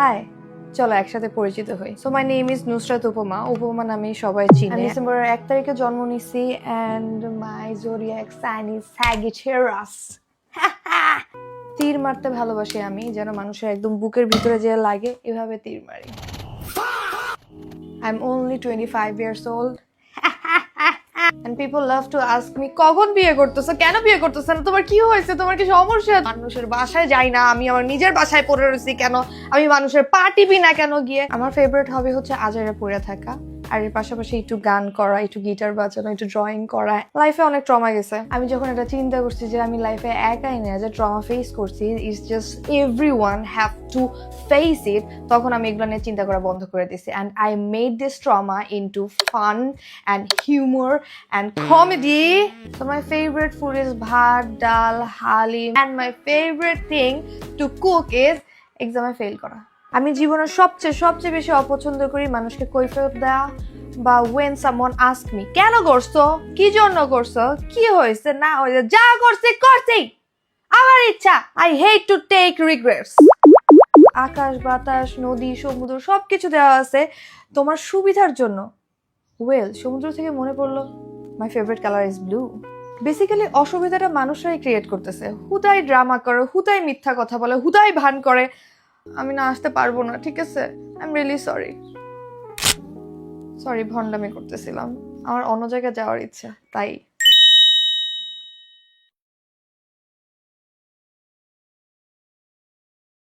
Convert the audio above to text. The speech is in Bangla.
হাই চলো একসাথে পরিচিত হই। So my name is Nusrat Upoma Upoma নামে সবাই চিনে। আমি ডিসেম্বরের এক তারিখে জন্ম নিছি and my zodiac sign is sagittarius তীর মারতে ভালোবাসি আমি যেন মানুষের একদম বুকের ভিতরে যে লাগে এভাবে তীর মারি। I am only twenty five years old And people love to ask me, কখন বিয়ে করতেছো? কেন বিয়ে করতেছো? না, তোমার কি হয়েছে? তোমার কি সমস্যা? মানুষের বাসায় যাই না, আমি আমার নিজের বাসায় পড়ে রয়েছি কেন? আমি মানুষের পা টিপি না কেন গিয়ে? আমার ফেভারিট হবি হচ্ছে আজারে পড়ে থাকা। আর এর পাশাপাশি একটু গান করা, একটু গিটার বাজানো, একটু ড্রয়িং করা। লাইফে অনেক ট্রমা গেছে। আমি যখন এটা চিন্তা করছি যে আমি লাইফে একাই না যে ট্রমা ফেস করছি it's just every one have to face it তখন আমি এগুলো নিয়ে চিন্তা করা বন্ধ করে দিছি and I made this trauma into fun and humour and comedy So my favorite food is bhaat dal haleem and my favorite thing to cook is এক্সামে ফেল করা। আমি জীবনের সবচেয়ে সবচেয়ে বেশি অপছন্দ করি মানুষকে কৈফিয়ত দেওয়া বা ওয়েন সামন আস্ক মি কেন করছ? কি জন্য করছ? কি হয়েছে? না হয়েছে, যা করছে করছেই আমার ইচ্ছা I hate to take regrets আকাশ, বাতাস, নদী, সমুদ্র, সবকিছু দেওয়া আছে তোমার সুবিধার জন্য। ওয়েল সমুদ্র থেকে মনে পড়ল my favourite colour is blue basically অসুবিধাটা মানুষরাই ক্রিয়েট করতেছে। হুদাই ড্রামা করে, হুদাই মিথ্যা কথা বলে, হুদাই ভান করে। আমি না আসতে পারব না, ঠিক আছে? I am really sorry sorry ভন্ডামি করতেছিলাম। আমার অন্য জায়গায় যাওয়ার ইচ্ছা, তাই।